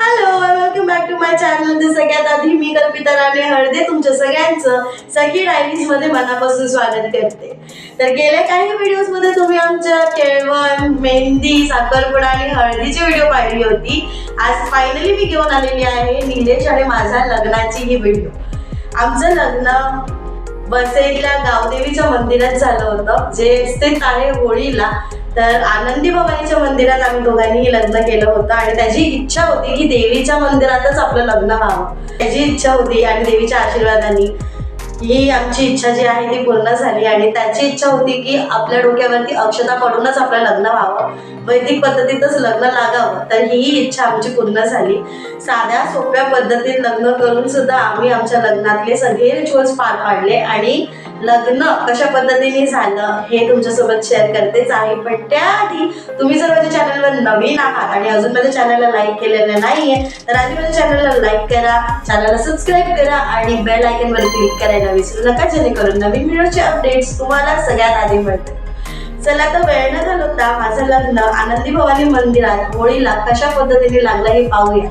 Hello welcome back to my channel तर सगळ्यात आधी मी कल्पिता राणे हळदे तुमच्या सगळ्यांचं सखी डायरीजमध्ये मनापासून स्वागत करते. तर गेल्या काही व्हिडिओजमध्ये तुम्ही आमच्या केळवण मेहंदी साखरपुडा आणि हळदीची व्हिडिओ पाहिली होती. आज फायनली मी घेऊन आलेली आहे निलेश आणि माझ्या लग्नाची ही व्हिडिओ आमचं लग्न वसईला गावदेवीच्या मंदिरात झालं होतं जे स्थित आहे होळीला. तर आनंदी भवानीच्या मंदिरात आम्ही दोघांनीही लग्न केलं होतं आणि त्याची इच्छा होती की देवीच्या मंदिरातच आपलं लग्न व्हावं. त्याची इच्छा होती आणि देवीच्या आशीर्वादाने ही आमची इच्छा जी आहे ती पूर्ण झाली आणि त्याची इच्छा होती की आपल्या डोक्यावरती अक्षता पडूनच आपलं लग्न व्हावं. वैदिक पद्धतीतच लग्न लागावं तर ही इच्छा आमची पूर्ण झाली. साध्या सोप्या पद्धतीत लग्न करून सुद्धा आम्ही आमच्या लग्नातले सगळे रिच्युअल्स पार पाडले आणि लग्न कशा पद्धतीने झालं हे तुमच्यासोबत शेअर करतेच आहे पण त्याआधी तुम्ही जर माझ्या चॅनलवर नवीन आहात आणि अजून माझ्या चॅनलला लाईक केलेलं नाहीये तर आधी माझ्या चॅनलला लाईक करा चॅनलला सबस्क्राईब करा आणि बेल आयकनवर क्लिक करायला विसरू नका जेणेकरून नवीन व्हिडिओचे अपडेट्स तुम्हाला सगळ्यात आधी मिळतील. चला तर वेळ न घालवता माझं लग्न आनंदी भवानी मंदिरात होळीला कशा पद्धतीने लागलं हे पाहूया.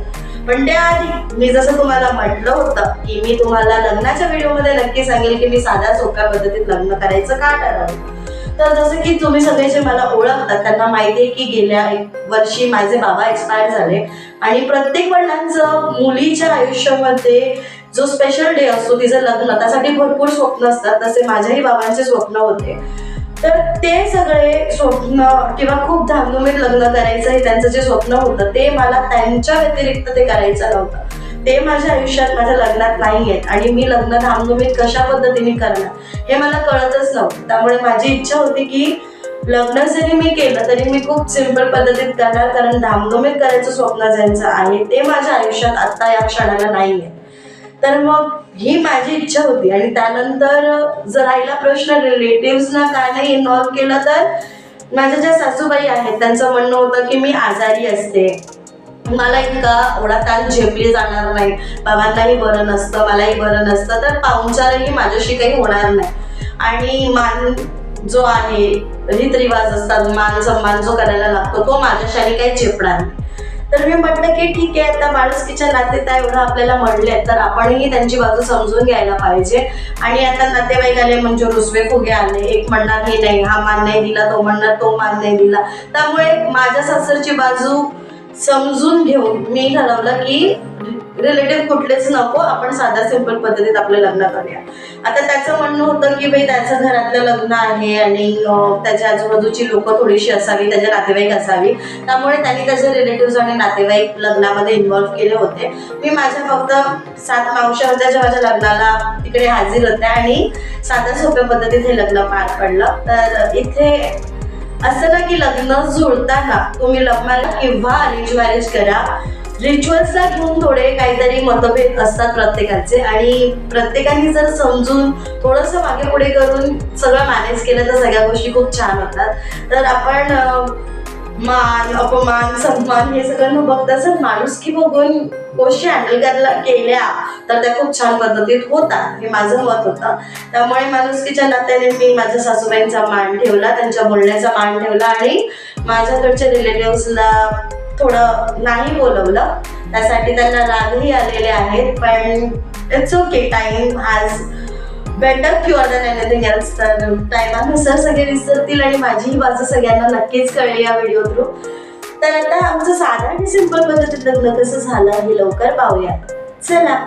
पण त्याआधी मी जसं तुम्हाला म्हटलं होतं की मी तुम्हाला लग्नाच्या व्हिडिओमध्ये नक्की सांगेल की मी साध्या सोप्या पद्धतीत लग्न करायचं का ठरवलं? तर जसं की तुम्ही सगळे जे मला ओळखतात त्यांना माहिती आहे की गेल्या एक वर्षी माझे बाबा एक्सपायर झाले आणि प्रत्येक वडिलांचं मुलीच्या आयुष्यामध्ये जो स्पेशल डे असतो तिचं लग्न त्यासाठी भरपूर स्वप्न असतात तसे माझ्याही बाबांचे स्वप्न होते. तर ते सगळे स्वप्न किंवा खूप धामधुमीत लग्न करायचं हे त्यांचं जे स्वप्न होतं ते मला त्यांच्या व्यतिरिक्त ते करायचं नव्हतं. ते माझ्या आयुष्यात माझ्या लग्नात नाही आहेत आणि मी लग्न धामधुमीत कशा पद्धतीने करणार हे मला कळतच नव्हतं. त्यामुळे माझी इच्छा होती की लग्न जरी मी केलं तरी मी खूप सिंपल पद्धतीत करणार कारण धामधुमीत करायचं स्वप्न ज्यांचं आहे ते माझ्या आयुष्यात आत्ता या क्षणाला नाही आहे तर मग ही माझी इच्छा होती. आणि त्यानंतर जर राहिला प्रश्न रिलेटिव्हजना का नाही इन्व्हॉल्व केलं तर माझ्या ज्या सासूबाई आहेत त्यांचं म्हणणं होतं की मी आजारी असते. मला इतका एवढा ताण झेपली जाणार नाही. बाबांनाही बरं नसतं मलाही बरं नसतं तर पाहुणचारही माझ्याशी काही होणार नाही. आणि मान जो आहे रीतरिवाज असतात मान सन्मान जो करायला लागतो तो माझ्याशाली काही झेपणार नाही. तर मी म्हटलं की ठीक आहे आता माणुसकीच्या नात्यात एवढं आपल्याला म्हणले तर आपणही त्यांची बाजू समजून घ्यायला पाहिजे. आणि आता नातेवाईक आले म्हणजे रुसवे फुगे आले एक म्हणणार हे नाही हा मान नाही दिला तो म्हणणार तो मान नाही दिला. त्यामुळे माझ्या सासरची बाजू समजून घेऊन मी ठरवलं की रिलेटिव्ह कुठलेच नको आपण साध्या सिंपल पद्धतीत आपलं लग्न करूया. आता त्याचं म्हणणं होतं की बाई त्याचं घरातलं लग्न आहे आणि त्याच्या आजूबाजूची लोक थोडीशी असावी त्याच्या नातेवाईक असावी. त्यामुळे त्यांनी त्याचे रिलेटिव्ह आणि नातेवाईक लग्नामध्ये इन्व्हॉल्व्ह केले होते. मी माझ्या फक्त सात मावशा होत्या ज्या माझ्या लग्नाला तिकडे हाजीर होत्या आणि साध्या सोप्या पद्धतीत हे लग्न पार पडलं. तर इथे असं ना की लग्न जुळताना तुम्ही लग्नाला किंवा अरेंज मॅरेज करा रिच्युअल्सला घेऊन थोडे काहीतरी मतभेद असतात प्रत्येकाचे. आणि प्रत्येकाने जर समजून थोडंसं मागे पुढे करून सगळं मॅनेज केलं तर सगळ्या गोष्टी खूप छान होतात. तर आपण मान अपमान सन्मान हे सगळं न बघता जर माणुसकी बघून गोष्टी हँडल करायला केल्या तर त्या खूप छान पद्धतीत होतात. हे माझं मत होतं. त्यामुळे माणुसकीच्या नात्याने मी माझ्या सासूबाईंचा मान ठेवला त्यांच्या बोलण्याचा मान ठेवला आणि माझ्याकडच्या रिलेटिव्हला थोडं नाही बोलवलं. त्यासाठी त्यांना रागही आलेले आहेत पण it's okay time has better cure than anything else तर टायमानुसार सगळे विसरतील आणि माझीही बाजू सगळ्यांना नक्कीच कळली या व्हिडिओ थ्रू तर आता आमचं साधं आणि सिंपल पद्धतीत लग्न कसं झालं हे लवकर पाहूया. चला.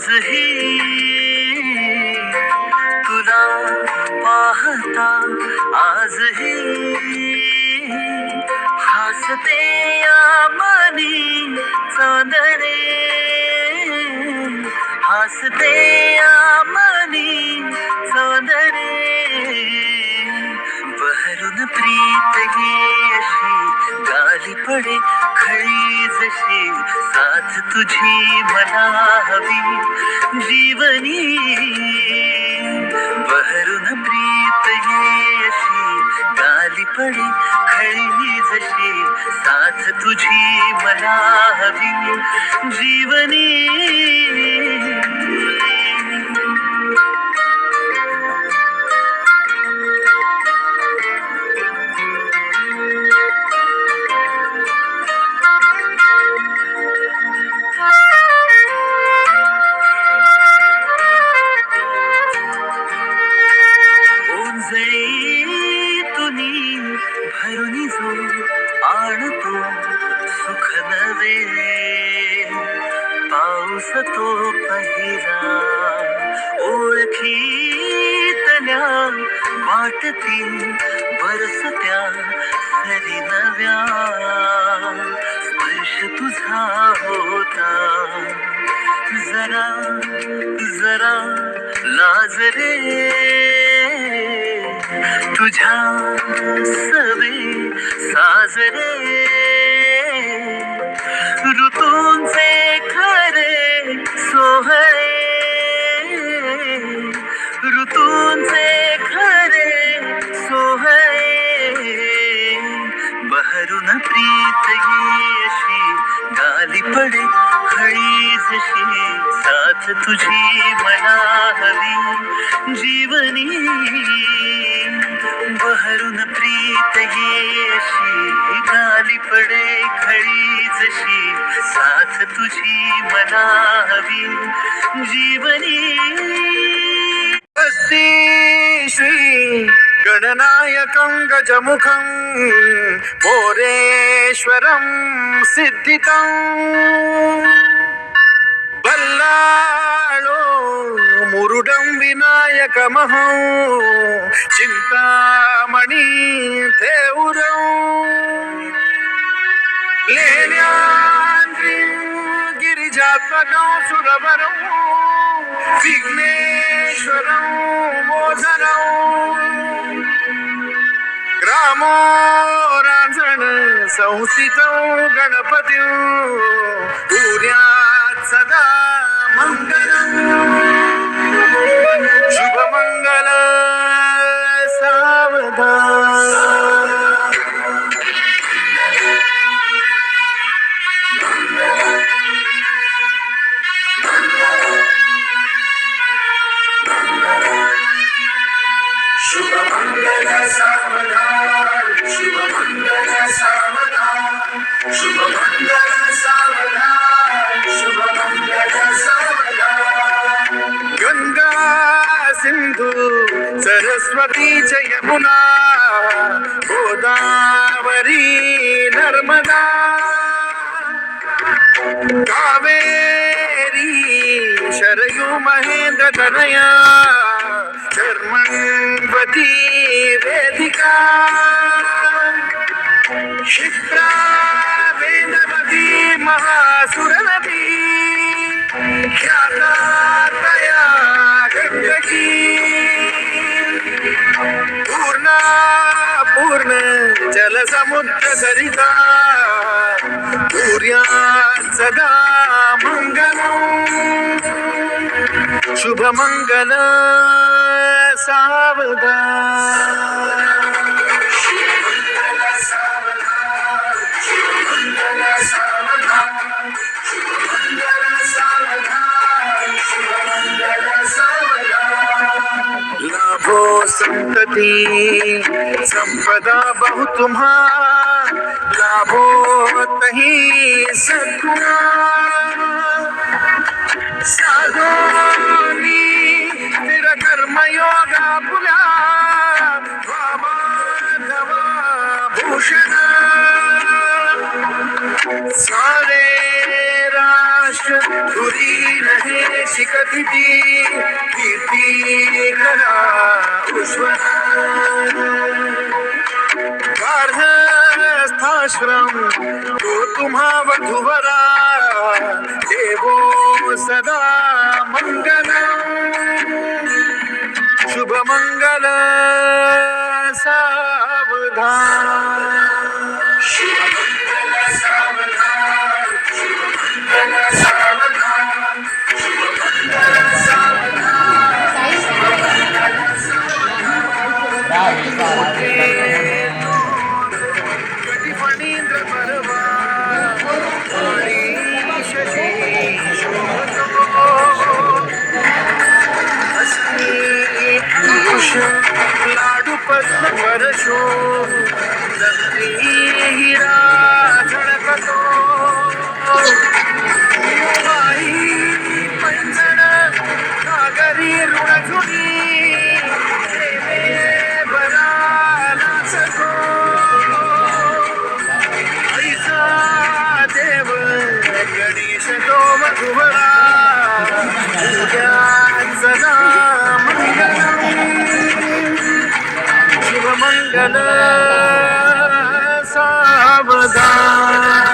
आजही तुला पाहता आजही हसते या मनी चांदणे. हसते या मनी चांदणे. बहरून प्रीत ही अशी गाली पडे खळी जशी साथ तुझी मला हवी जीवनी बहरून प्रीत ही अशी गाली पडे खळी जशी साथ तुझी मला हवी जीवनी पाऊस तो पहिरा ओळखीतल्या वाटतील बरसत्या सरी नव्या. स्पर्श तुझा होता जरा जरा लाजरे तुझ्या सवे साजरे ऋतूंचे सोहळे ऋतूंचे खरे सोहळे. बहरून प्रीत येशी गाली पडे हळी जशी साथ तुझी मला हवी. जीवनी बहरून प्रीत येशी गाली पडे खळी जशी. साथ तुझी मला हवी जीवनी. अस्ति श्री गणनायकं गजमुखं मोरेश्वरं सिद्धितम् చింతాళో మురుడం వినాయకమహం చింతామణి తేవురం. లేనాంద్రి గిరిజాత్మకం సురవరం విఘ్నేశ్వరం మోదరం. గ్రామో రాజణ సంస్థితం గణపతి సదా सदा मङ्गलम् शुभमङ्गल सावधान। शुभमङ्गल सावधान। शुभमङ्गल सावधान शुभमङ्गल सावधान। सिंधू सरस्वती च यमुना गोदावरी नर्मदा. कावेरी शरयू महेंद्र तनया धर्मवती वेदिका. क्षिप्रा वेदवती महासुरनदी. पूर्णा पूर्ण जलसमुद्र सरिता. सूर्या सदा मङ्गलम् शुभमङ्गल सावधान हो संतती. संपदा बहु तुम्हा. लाभो तही सद्गुणा. साधोनी स्थिर कर्मयोगा पुला. वामाधवा भूषण. सारे राष्ट्र तुरी शिकती कीर्ती करा उज्ज्वल गार्हस्थाश्रम तो तुम्हा वधुवरा देवो सदा मंगल शुभ मंगल सावधान। सावधान सावधान शिवमंगल सावधान।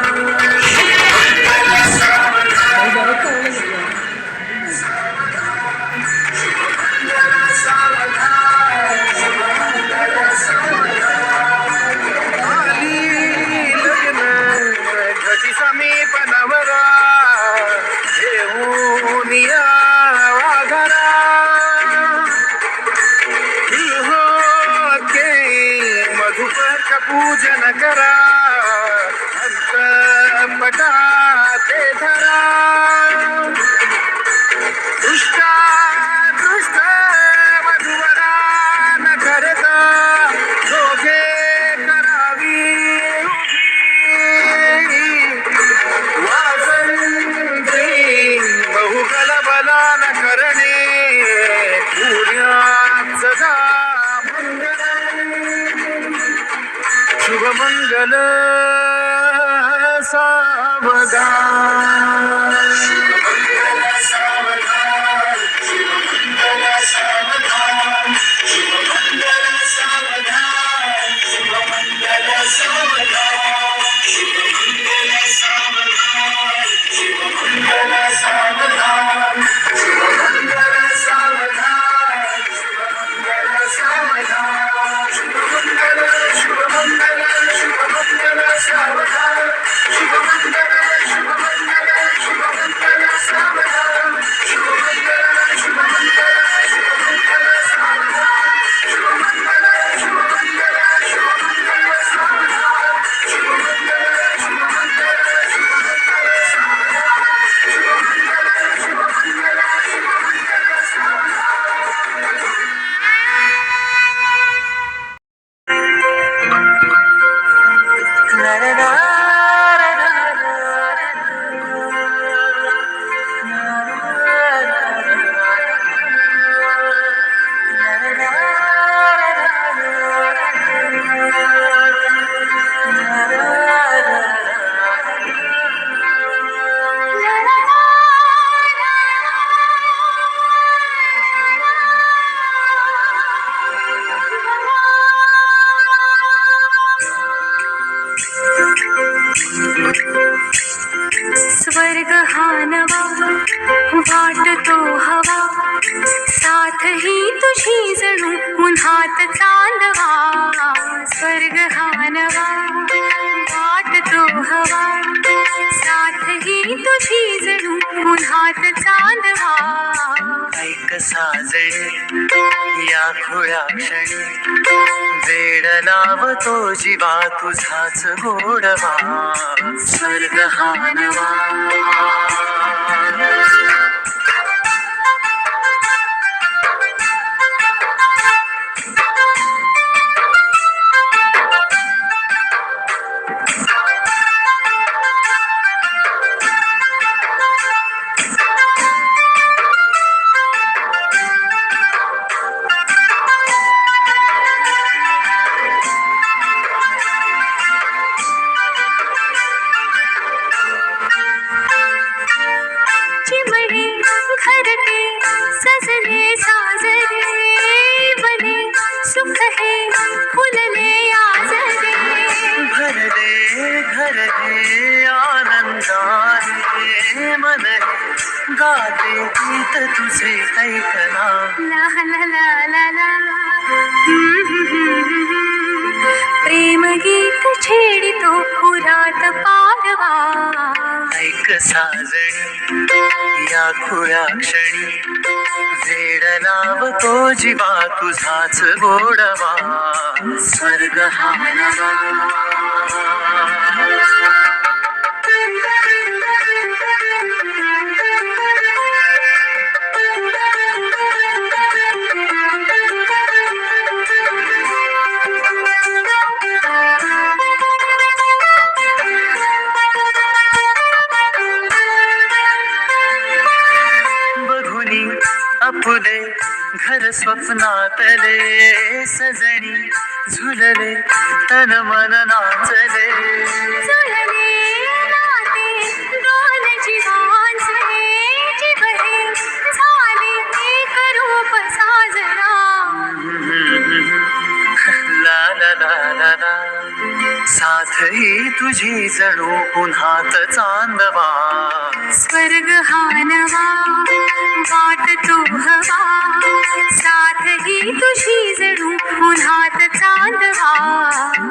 शुभमंगल सावधान. उन्हात चांदवा स्वर्ग हा वाट तो हवा साथ ही तुझी जणू पुन्हात चांदवा. ऐक साजणी या खुळ्या क्षणी वेड लावतो जीवा तुझाच गोडवा. स्वर्ग हा घर हे आनंदाने मन गाते गीत तुझे ऐकना ला ला ला ला. प्रेम गीत छेडितो पुरात पारवा। ऐक साजणी या खुळ्या क्षणी वेड लावतो जीवा तुझाच गोडवा. स्वर्ग हा साजना ला ला ला ला ला. साथ ही तुझी जणू पुन्हात चांदवा. स्वर्ग हा नवा वाट तू हवा. साथ तुझी जणू उन्हात चांदवा.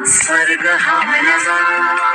स्वर्ग हा नवा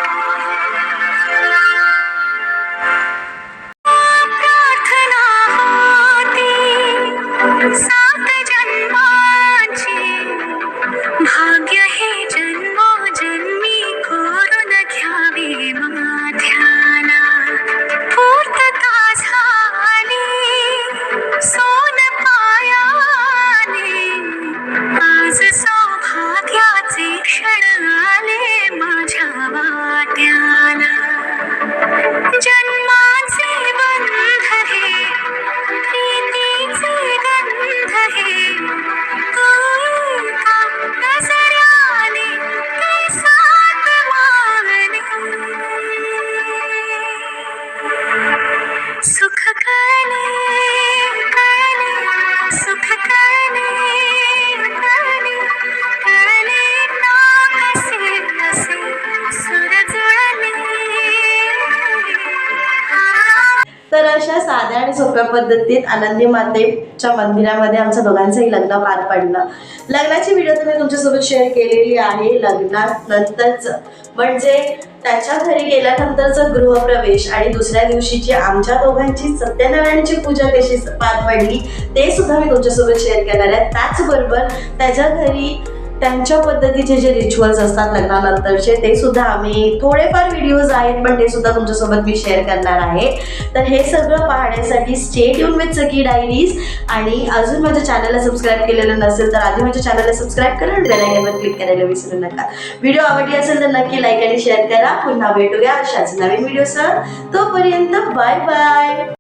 पद्धतीत आनंदी मातेच्या मंदिरामध्ये आमच्या दोघांचंही लग्न पार पडलं. लग्नाची व्हिडिओ तुम्ही तुमच्यासोबत शेअर केलेली आहे. लग्नात नंतरच म्हणजे त्याच्या घरी गेल्यानंतरचा गृहप्रवेश आणि दुसऱ्या दिवशीची आमच्या दोघांची सत्यनारायणची पूजा कशी पार पडली ते सुद्धा मी तुमच्यासोबत शेअर करणार आहे. त्याचबरोबर त्याच्या घरी त्यांच्या पद्धतीचे जे रिच्युअल्स असतात लग्नानंतरचे ते सुद्धा आम्ही थोडेफार व्हिडिओज आहेत पण ते सुद्धा तुमच्यासोबत मी शेअर करणार आहे. तर हे सगळं पाहण्यासाठी स्टेट येऊन विथ सकी डायरीज आणि अजून माझ्या चॅनलला सबस्क्राईब केलेलं नसेल तर आधी माझ्या चॅनलला सबस्क्राईब करा आणि बेलायकनवर क्लिक करायला विसरू नका. व्हिडिओ आवडली असेल तर नक्की लाईक आणि शेअर करा. पुन्हा भेटूया अशाच नवीन व्हिडिओसह तोपर्यंत बाय बाय